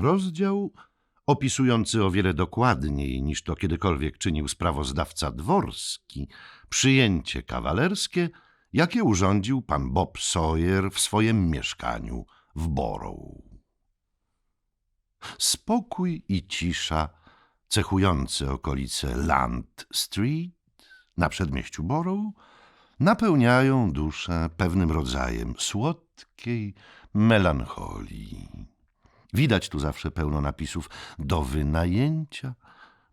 Rozdział opisujący o wiele dokładniej niż to kiedykolwiek czynił sprawozdawca dworski przyjęcie kawalerskie, jakie urządził pan Bob Sawyer w swoim mieszkaniu w Borough. Spokój i cisza cechujące okolice Land Street na przedmieściu Borough napełniają duszę pewnym rodzajem słodkiej melancholii. Widać tu zawsze pełno napisów. Do wynajęcia,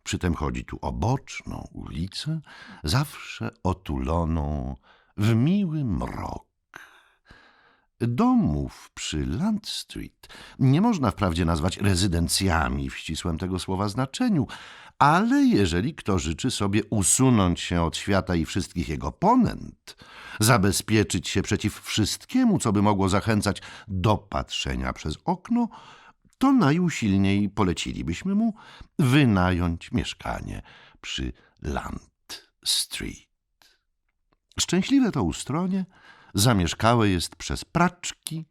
przytem chodzi tu o boczną ulicę, zawsze otuloną w miły mrok. Domów przy Land Street. Nie można wprawdzie nazwać rezydencjami w ścisłym tego słowa znaczeniu, ale jeżeli kto życzy sobie usunąć się od świata i wszystkich jego ponęt, zabezpieczyć się przeciw wszystkiemu, co by mogło zachęcać do patrzenia przez okno, to najusilniej polecilibyśmy mu wynająć mieszkanie przy Land Street. Szczęśliwe to ustronie zamieszkałe jest przez praczki,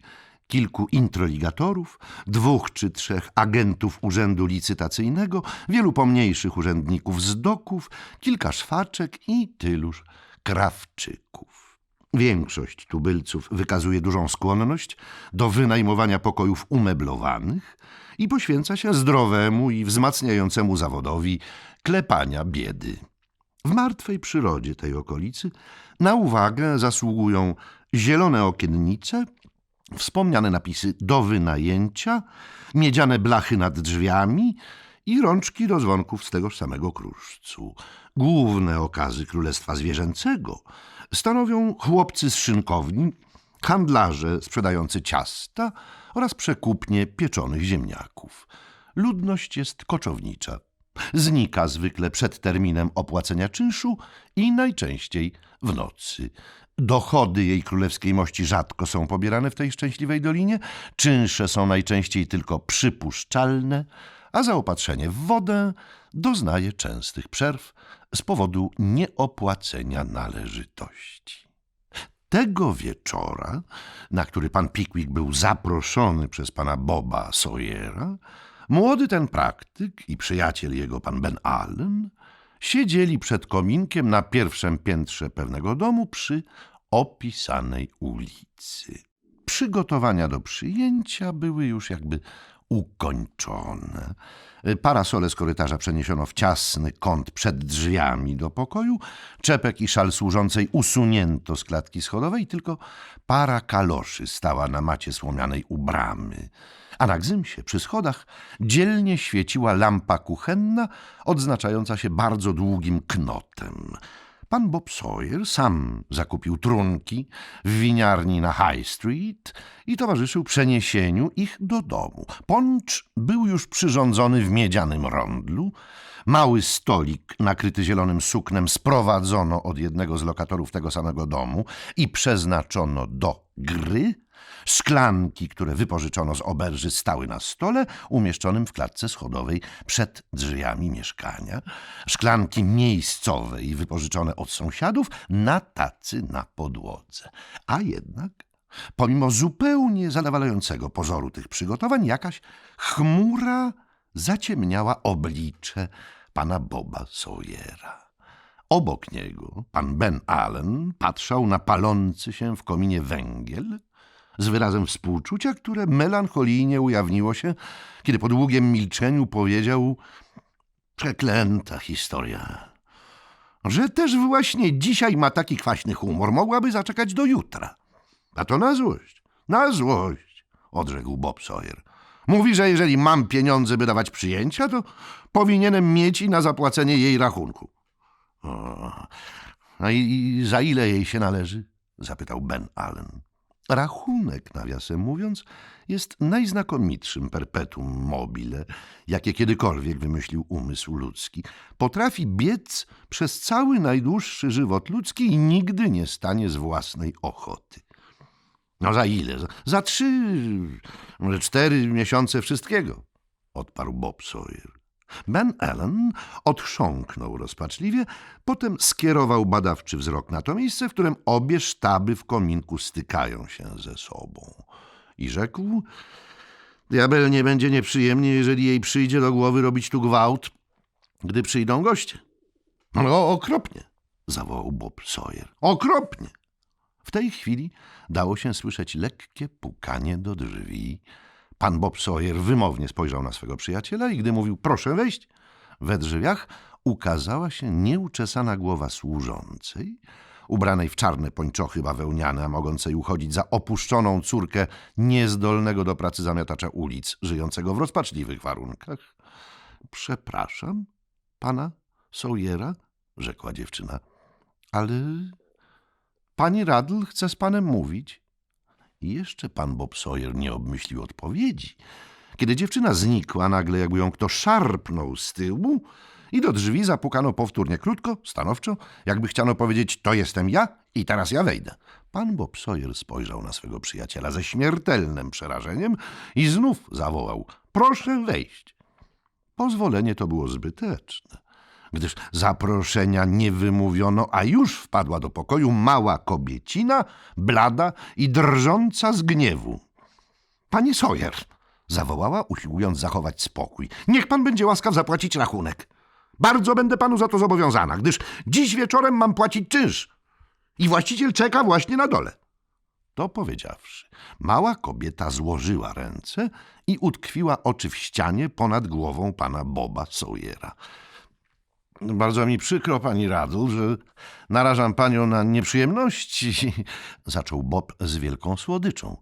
kilku introligatorów, dwóch czy trzech agentów urzędu licytacyjnego, wielu pomniejszych urzędników z doków, kilka szwaczek i tyluż krawczyków. Większość tubylców wykazuje dużą skłonność do wynajmowania pokojów umeblowanych i poświęca się zdrowemu i wzmacniającemu zawodowi klepania biedy. W martwej przyrodzie tej okolicy na uwagę zasługują zielone okiennice, wspomniane napisy do wynajęcia, miedziane blachy nad drzwiami i rączki do dzwonków z tegoż samego kruszcu. Główne okazy Królestwa Zwierzęcego stanowią chłopcy z szynkowni, handlarze sprzedający ciasta oraz przekupnie pieczonych ziemniaków. Ludność jest koczownicza. Znika zwykle przed terminem opłacenia czynszu i najczęściej w nocy. Dochody jej królewskiej mości rzadko są pobierane w tej szczęśliwej dolinie, czynsze są najczęściej tylko przypuszczalne, a zaopatrzenie w wodę doznaje częstych przerw z powodu nieopłacenia należytości. Tego wieczora, na który pan Pickwick był zaproszony przez pana Boba Sawyera, młody ten praktyk i przyjaciel jego, pan Ben Allen, siedzieli przed kominkiem na pierwszym piętrze pewnego domu przy opisanej ulicy. Przygotowania do przyjęcia były już jakby ukończone. Parasole z korytarza przeniesiono w ciasny kąt przed drzwiami do pokoju, czepek i szal służącej usunięto z klatki schodowej, tylko para kaloszy stała na macie słomianej u bramy a na gzymsie przy schodach dzielnie świeciła lampa kuchenna, odznaczająca się bardzo długim knotem. Pan Bob Sawyer sam zakupił trunki w winiarni na High Street i towarzyszył przeniesieniu ich do domu. Poncz był już przyrządzony w miedzianym rondlu. Mały stolik nakryty zielonym suknem sprowadzono od jednego z lokatorów tego samego domu i przeznaczono do gry – Szklanki, które wypożyczono z oberży, stały na stole umieszczonym w klatce schodowej przed drzwiami mieszkania. Szklanki miejscowe i wypożyczone od sąsiadów na tacy na podłodze. A jednak, pomimo zupełnie zadowalającego pozoru tych przygotowań, jakaś chmura zaciemniała oblicze pana Boba Sawyera. Obok niego pan Ben Allen patrzał na palący się w kominie węgiel z wyrazem współczucia, które melancholijnie ujawniło się, kiedy po długim milczeniu powiedział Przeklęta historia. Że też właśnie dzisiaj ma taki kwaśny humor, mogłaby zaczekać do jutra. A to na złość, na złość, odrzekł Bob Sawyer. Mówi, że jeżeli mam pieniądze, by dawać przyjęcia, to powinienem mieć i na zapłacenie jej rachunku. O, a i, i za ile jej się należy? zapytał Ben Allen. Rachunek, nawiasem mówiąc, jest najznakomitszym perpetuum mobile, jakie kiedykolwiek wymyślił umysł ludzki. Potrafi biec przez cały najdłuższy żywot ludzki i nigdy nie stanie z własnej ochoty. No za ile? Za trzy, może cztery miesiące wszystkiego, odparł Bob Sawyer. Ben Allen odchrząknął rozpaczliwie, potem skierował badawczy wzrok na to miejsce, w którym obie sztaby w kominku stykają się ze sobą. I rzekł, Diabel nie będzie nieprzyjemnie, jeżeli jej przyjdzie do głowy robić tu gwałt, gdy przyjdą goście. No, okropnie, zawołał Bob Sawyer. Okropnie. W tej chwili dało się słyszeć lekkie pukanie do drzwi. Pan Bob Sawyer wymownie spojrzał na swego przyjaciela i gdy mówił proszę wejść, we drzwiach ukazała się nieuczesana głowa służącej, ubranej w czarne pończochy bawełniane, a mogącej uchodzić za opuszczoną córkę niezdolnego do pracy zamiatacza ulic, żyjącego w rozpaczliwych warunkach. Przepraszam, pana Sawyera, rzekła dziewczyna, ale pani Radl chce z panem mówić. I jeszcze pan Bob Sawyer nie obmyślił odpowiedzi. Kiedy dziewczyna znikła, nagle jakby ją kto szarpnął z tyłu i do drzwi zapukano powtórnie krótko, stanowczo, jakby chciano powiedzieć to jestem ja i teraz ja wejdę. Pan Bob Sawyer spojrzał na swego przyjaciela ze śmiertelnym przerażeniem i znów zawołał proszę wejść. Pozwolenie to było zbyteczne, gdyż zaproszenia nie wymówiono, a już wpadła do pokoju mała kobiecina, blada i drżąca z gniewu. Panie Sawyer, zawołała, usiłując zachować spokój, niech pan będzie łaskaw zapłacić rachunek. Bardzo będę panu za to zobowiązana, gdyż dziś wieczorem mam płacić czynsz i właściciel czeka właśnie na dole. To powiedziawszy, mała kobieta złożyła ręce i utkwiła oczy w ścianie ponad głową pana Boba Sawyera. Bardzo mi przykro, pani Radl, że narażam panią na nieprzyjemności, zaczął Bob z wielką słodyczą.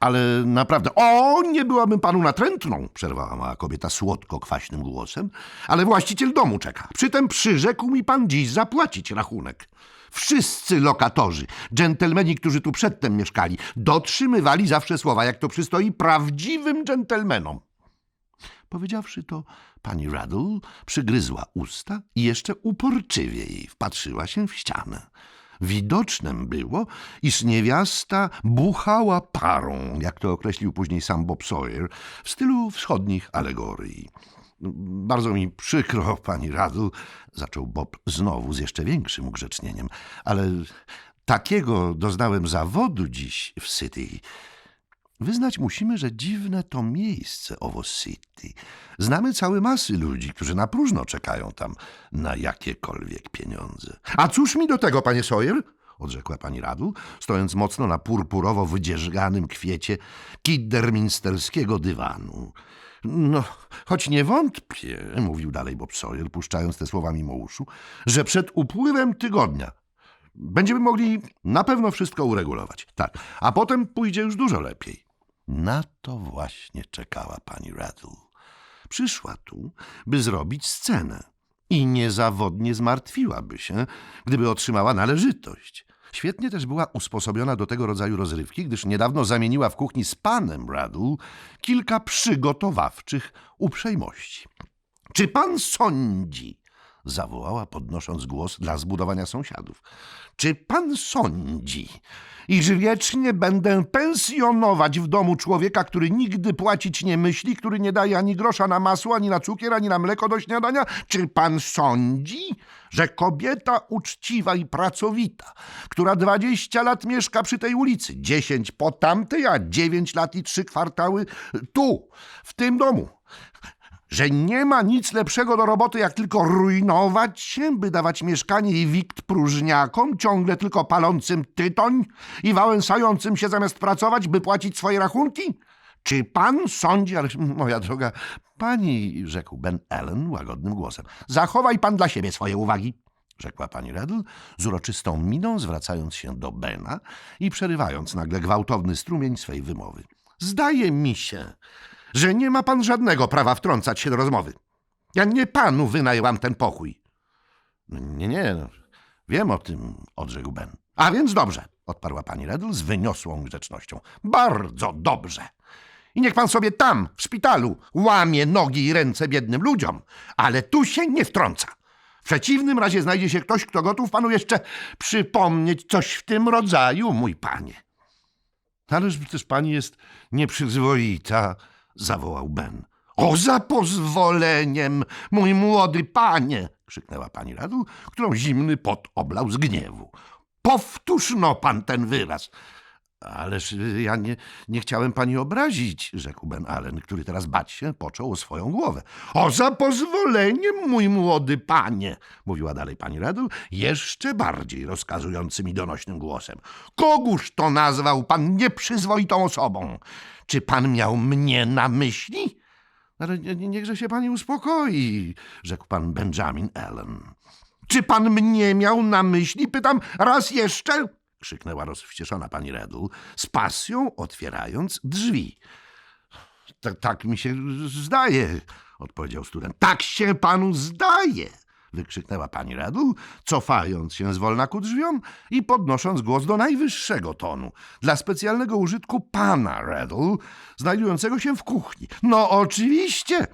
Ale naprawdę, o, nie byłabym panu natrętną, przerwała mała kobieta słodko-kwaśnym głosem, ale właściciel domu czeka. Przytem przyrzekł mi pan dziś zapłacić rachunek. Wszyscy lokatorzy, dżentelmeni, którzy tu przedtem mieszkali, dotrzymywali zawsze słowa, jak to przystoi prawdziwym dżentelmenom. Powiedziawszy to, pani Raddle przygryzła usta i jeszcze uporczywiej wpatrzyła się w ścianę. Widocznem było, iż niewiasta buchała parą, jak to określił później sam Bob Sawyer, w stylu wschodnich alegorii. Bardzo mi przykro, pani Raddle, zaczął Bob znowu z jeszcze większym ugrzecznieniem, ale takiego doznałem zawodu dziś w City. Wyznać musimy, że dziwne to miejsce owo City. Znamy całe masy ludzi, którzy na próżno czekają tam na jakiekolwiek pieniądze. A cóż mi do tego, panie Sawyer? odrzekła pani Radu, stojąc mocno na purpurowo wydzierzganym kwiecie kidderminsterskiego dywanu. No, choć nie wątpię, mówił dalej Bob Sawyer, puszczając te słowa mimo uszu, że przed upływem tygodnia będziemy mogli na pewno wszystko uregulować. Tak, a potem pójdzie już dużo lepiej. Na to właśnie czekała pani Rattle. Przyszła tu, by zrobić scenę i niezawodnie zmartwiłaby się, gdyby otrzymała należytość. Świetnie też była usposobiona do tego rodzaju rozrywki, gdyż niedawno zamieniła w kuchni z panem Rattle kilka przygotowawczych uprzejmości. Czy pan sądzi, zawołała, podnosząc głos dla zbudowania sąsiadów. Czy pan sądzi, iż wiecznie będę pensjonować w domu człowieka, który nigdy płacić nie myśli, który nie daje ani grosza na masło, ani na cukier, ani na mleko do śniadania? Czy pan sądzi, że kobieta uczciwa i pracowita, która dwadzieścia lat mieszka przy tej ulicy, dziesięć po tamtej, a dziewięć lat i trzy kwartały tu, w tym domu, że nie ma nic lepszego do roboty, jak tylko rujnować się, by dawać mieszkanie i wikt próżniakom, ciągle tylko palącym tytoń i wałęsającym się zamiast pracować, by płacić swoje rachunki? Czy pan sądzi, ale moja droga pani, rzekł Ben Allen łagodnym głosem, zachowaj pan dla siebie swoje uwagi, rzekła pani Redl z uroczystą miną, zwracając się do Bena i przerywając nagle gwałtowny strumień swej wymowy. Zdaje mi się, że nie ma pan żadnego prawa wtrącać się do rozmowy. Ja nie panu wynajęłam ten pokój. Nie, nie, no, wiem o tym, odrzekł Ben. A więc dobrze, odparła pani Redl z wyniosłą grzecznością. Bardzo dobrze. I niech pan sobie tam, w szpitalu, łamie nogi i ręce biednym ludziom, ale tu się nie wtrąca. W przeciwnym razie znajdzie się ktoś, kto gotów panu jeszcze przypomnieć coś w tym rodzaju, mój panie. Ależ też pani jest nieprzyzwoita, zawołał Ben. O, za pozwoleniem, mój młody panie! krzyknęła pani Radu, którą zimny pot oblał z gniewu. Powtórz no pan ten wyraz. Ależ y, ja nie, nie chciałem pani obrazić, rzekł Ben Allen, który teraz bać się począł o swoją głowę. O, za pozwoleniem, mój młody panie, mówiła dalej pani Riddle, jeszcze bardziej rozkazującym i donośnym głosem. Kogóż to nazwał pan nieprzyzwoitą osobą? Czy pan miał mnie na myśli? Ale nie- nie- niechże się pani uspokoi, rzekł pan Benjamin Allen. Czy pan mnie miał na myśli? Pytam raz jeszcze, krzyknęła rozwścieczona pani Riddle, z pasją otwierając drzwi. "Ta- Tak mi się zdaje, odpowiedział student. Tak się panu zdaje, wykrzyknęła pani Riddle, cofając się zwolna ku drzwiom i podnosząc głos do najwyższego tonu, dla specjalnego użytku pana Riddle, znajdującego się w kuchni. No oczywiście!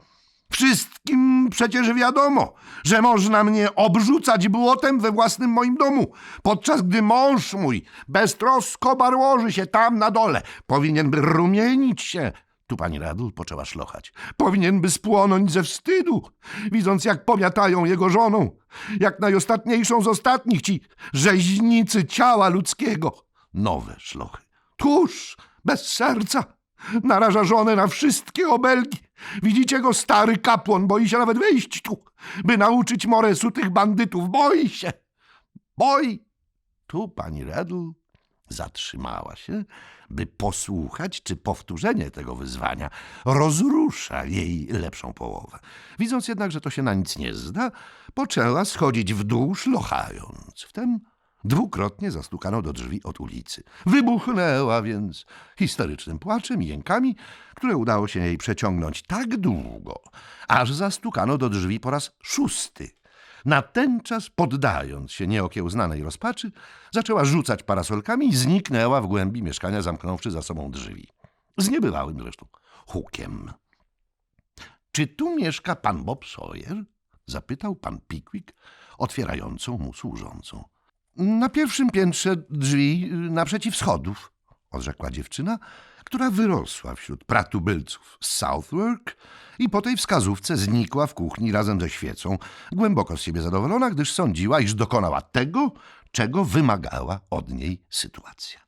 Wszystkim przecież wiadomo, że można mnie obrzucać błotem we własnym moim domu, podczas gdy mąż mój beztrosko barłoży się tam na dole. Powinien rumienić się. Tu pani Radul poczęła szlochać. Powinien by spłonąć ze wstydu, widząc jak pomiatają jego żoną, jak najostatniejszą z ostatnich ci rzeźnicy ciała ludzkiego. Nowe szlochy. Tuż, bez serca, naraża żonę na wszystkie obelgi. Widzicie go, stary kapłan, boi się nawet wejść tu, by nauczyć Moresu tych bandytów. Boi się. Boi. Tu pani Redl zatrzymała się, by posłuchać, czy powtórzenie tego wyzwania rozrusza jej lepszą połowę. Widząc jednak, że to się na nic nie zda, poczęła schodzić w dół, szlochając. Wtem dwukrotnie zastukano do drzwi od ulicy. Wybuchnęła więc historycznym płaczem i jękami, które udało się jej przeciągnąć tak długo, aż zastukano do drzwi po raz szósty. Natenczas, poddając się nieokiełznanej rozpaczy, zaczęła rzucać parasolkami i zniknęła w głębi mieszkania, zamknąwszy za sobą drzwi. Z niebywałym zresztą hukiem. Czy tu mieszka pan Bob Sawyer? zapytał pan Pickwick, otwierającą mu służącą. Na pierwszym piętrze drzwi y, naprzeciw schodów, odrzekła dziewczyna, która wyrosła wśród pratubylców z Southwark i po tej wskazówce znikła w kuchni razem ze świecą, głęboko z siebie zadowolona, gdyż sądziła, iż dokonała tego, czego wymagała od niej sytuacja.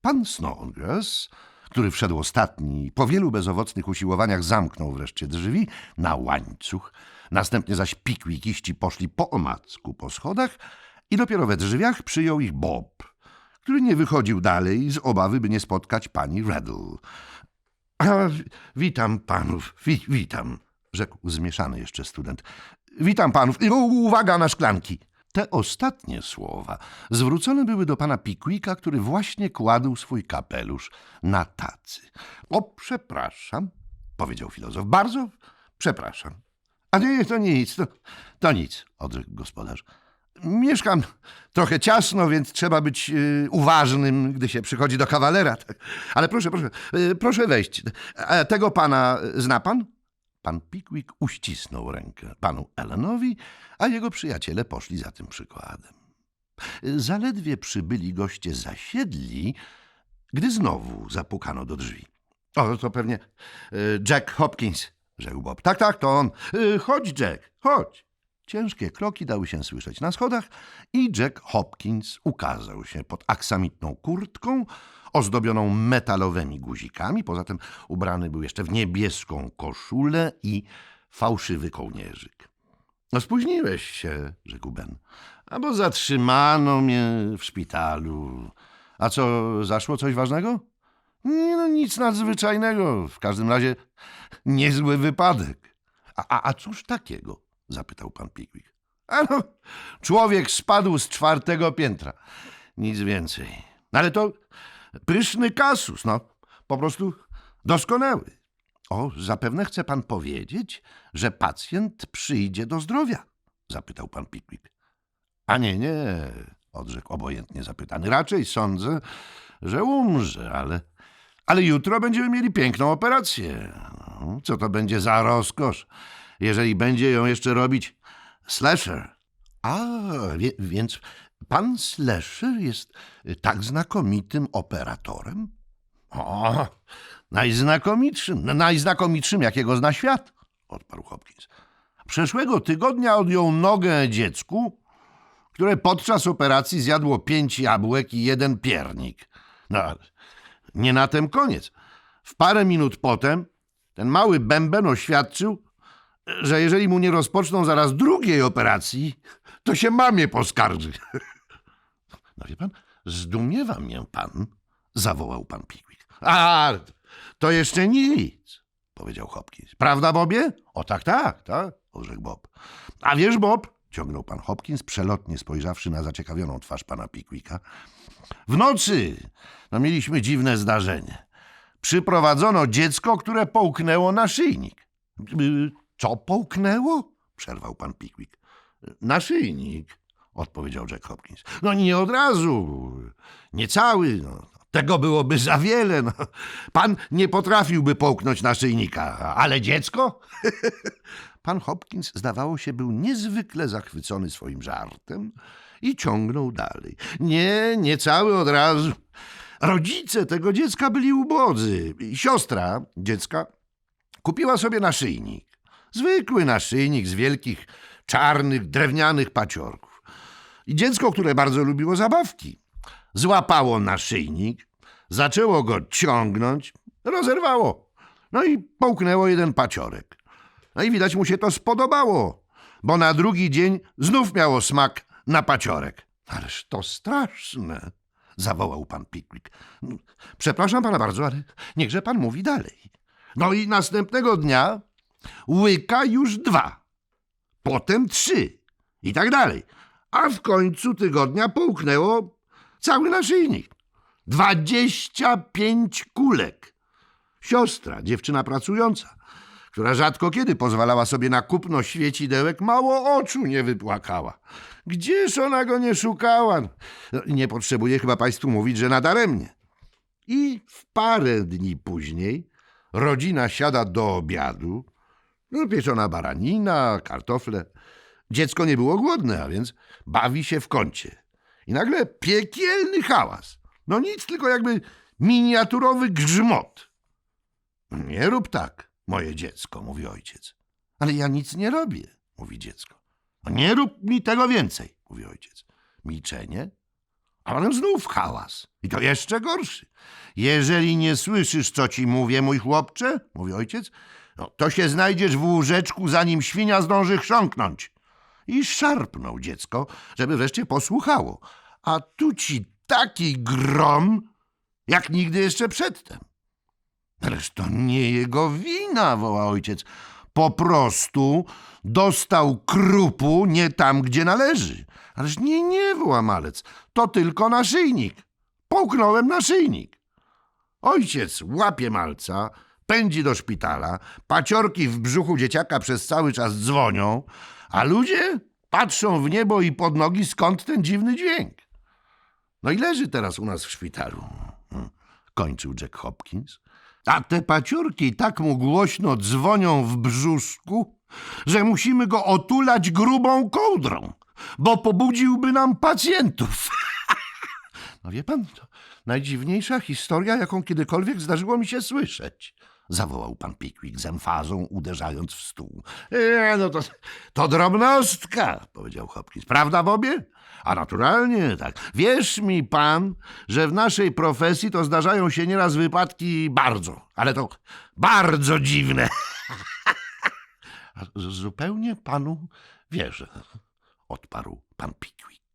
Pan Snodgrass, który wszedł ostatni, po wielu bezowocnych usiłowaniach zamknął wreszcie drzwi na łańcuch, następnie zaś pikwikiści poszli po omacku po schodach i dopiero we drzwiach przyjął ich Bob, który nie wychodził dalej z obawy, by nie spotkać pani Riddle. Witam panów, wi witam, rzekł zmieszany jeszcze student. Witam panów i uwaga na szklanki. Te ostatnie słowa zwrócone były do pana Pickwicka, który właśnie kładł swój kapelusz na tacy. O, przepraszam, powiedział filozof. Bardzo przepraszam. A nie, to nic, to, to nic, odrzekł gospodarz. Mieszkam trochę ciasno, więc trzeba być y, uważnym, gdy się przychodzi do kawalera. Tak. Ale proszę, proszę, y, proszę wejść. A tego pana zna pan? Pan Pickwick uścisnął rękę panu Ellenowi, a jego przyjaciele poszli za tym przykładem. Zaledwie przybyli goście zasiedli, gdy znowu zapukano do drzwi. O, to pewnie y, Jack Hopkins, rzekł Bob. Tak, tak, to on. Y, Chodź, Jack, chodź. Ciężkie kroki dały się słyszeć na schodach i Jack Hopkins ukazał się pod aksamitną kurtką ozdobioną metalowymi guzikami. Poza tym ubrany był jeszcze w niebieską koszulę i fałszywy kołnierzyk. No spóźniłeś się, rzekł Ben. A bo zatrzymano mnie w szpitalu. A co, zaszło coś ważnego? Nie, no nic nadzwyczajnego. W każdym razie niezły wypadek. A, a, a cóż takiego? Zapytał pan Pickwick. A no, człowiek spadł z czwartego piętra. Nic więcej. No Ale to pyszny kasus, no. Po prostu doskonały. O, zapewne chce pan powiedzieć, że pacjent przyjdzie do zdrowia? zapytał pan Pickwick. A nie, nie, odrzekł obojętnie zapytany. Raczej sądzę, że umrze, ale, ale jutro będziemy mieli piękną operację. No, co to będzie za rozkosz, jeżeli będzie ją jeszcze robić Slasher. A, wie, więc pan Slasher jest tak znakomitym operatorem? O, najznakomitszym, najznakomitszym, jakiego zna świat, odparł Hopkins. Przeszłego tygodnia odjął nogę dziecku, które podczas operacji zjadło pięć jabłek i jeden piernik. No, nie na tym koniec. W parę minut potem ten mały bęben oświadczył, że jeżeli mu nie rozpoczną zaraz drugiej operacji, to się mamie poskarży. No wie pan, zdumiewa mnie pan, zawołał pan Pickwick. A, to jeszcze nic, powiedział Hopkins. Prawda, Bobie? O tak, tak, tak, odrzekł Bob. A wiesz, Bob, ciągnął pan Hopkins, przelotnie spojrzawszy na zaciekawioną twarz pana Pickwicka, w nocy no, mieliśmy dziwne zdarzenie. Przyprowadzono dziecko, które połknęło naszyjnik. Co połknęło? przerwał pan Pickwick. Naszyjnik, odpowiedział Jack Hopkins. No nie od razu, nie cały. No. Tego byłoby za wiele. No. Pan nie potrafiłby połknąć naszyjnika, ale dziecko? Pan Hopkins, zdawało się, był niezwykle zachwycony swoim żartem i ciągnął dalej. Nie, nie cały od razu. Rodzice tego dziecka byli ubodzy. Siostra dziecka kupiła sobie naszyjnik. Zwykły naszyjnik z wielkich, czarnych, drewnianych paciorków. I dziecko, które bardzo lubiło zabawki, złapało naszyjnik, zaczęło go ciągnąć, rozerwało. No i połknęło jeden paciorek. No i widać mu się to spodobało, bo na drugi dzień znów miało smak na paciorek. Ależ to straszne, zawołał pan Pickwick. No, Przepraszam pana bardzo, ale niechże pan mówi dalej. No i następnego dnia łyka już dwa, potem trzy i tak dalej. A w końcu tygodnia połknęło cały naszyjnik. Dwadzieścia pięć kulek. Siostra, dziewczyna pracująca, która rzadko kiedy pozwalała sobie na kupno świecidełek, mało oczu nie wypłakała. Gdzież ona go nie szukała? No, Nie potrzebuję chyba państwu mówić, że nadaremnie. I w parę dni później rodzina siada do obiadu. No, pieczona baranina, kartofle. Dziecko nie było głodne, a więc bawi się w kącie. I nagle piekielny hałas. No nic, tylko jakby miniaturowy grzmot. Nie rób tak, moje dziecko, mówi ojciec. Ale ja nic nie robię, mówi dziecko. No nie rób mi tego więcej, mówi ojciec. Milczenie, a potem znów hałas. I to jeszcze gorszy. Jeżeli nie słyszysz, co ci mówię, mój chłopcze, mówi ojciec, no, to się znajdziesz w łóżeczku, zanim świnia zdąży chrząknąć. I szarpnął dziecko, żeby wreszcie posłuchało. A tu ci taki grom, jak nigdy jeszcze przedtem. Ależ to nie jego wina, woła ojciec. Po prostu dostał krupu nie tam, gdzie należy. Ależ nie, nie, woła malec. To tylko naszyjnik. Połknąłem naszyjnik. Ojciec łapie malca, pędzi do szpitala, paciorki w brzuchu dzieciaka przez cały czas dzwonią, a ludzie patrzą w niebo i pod nogi, skąd ten dziwny dźwięk. No i leży teraz u nas w szpitalu. Hmm, Kończył Jack Hopkins. A te paciorki tak mu głośno dzwonią w brzuszku, że musimy go otulać grubą kołdrą, bo pobudziłby nam pacjentów. No wie pan, to najdziwniejsza historia, jaką kiedykolwiek zdarzyło mi się słyszeć. Zawołał pan Pickwick z emfazą, uderzając w stół. E, no to, to drobnostka, powiedział Hopkins. Prawda, Bobie? A naturalnie tak. Wierz mi pan, że w naszej profesji to zdarzają się nieraz wypadki bardzo, ale to bardzo dziwne. Zupełnie panu wierzę, odparł pan Pickwick.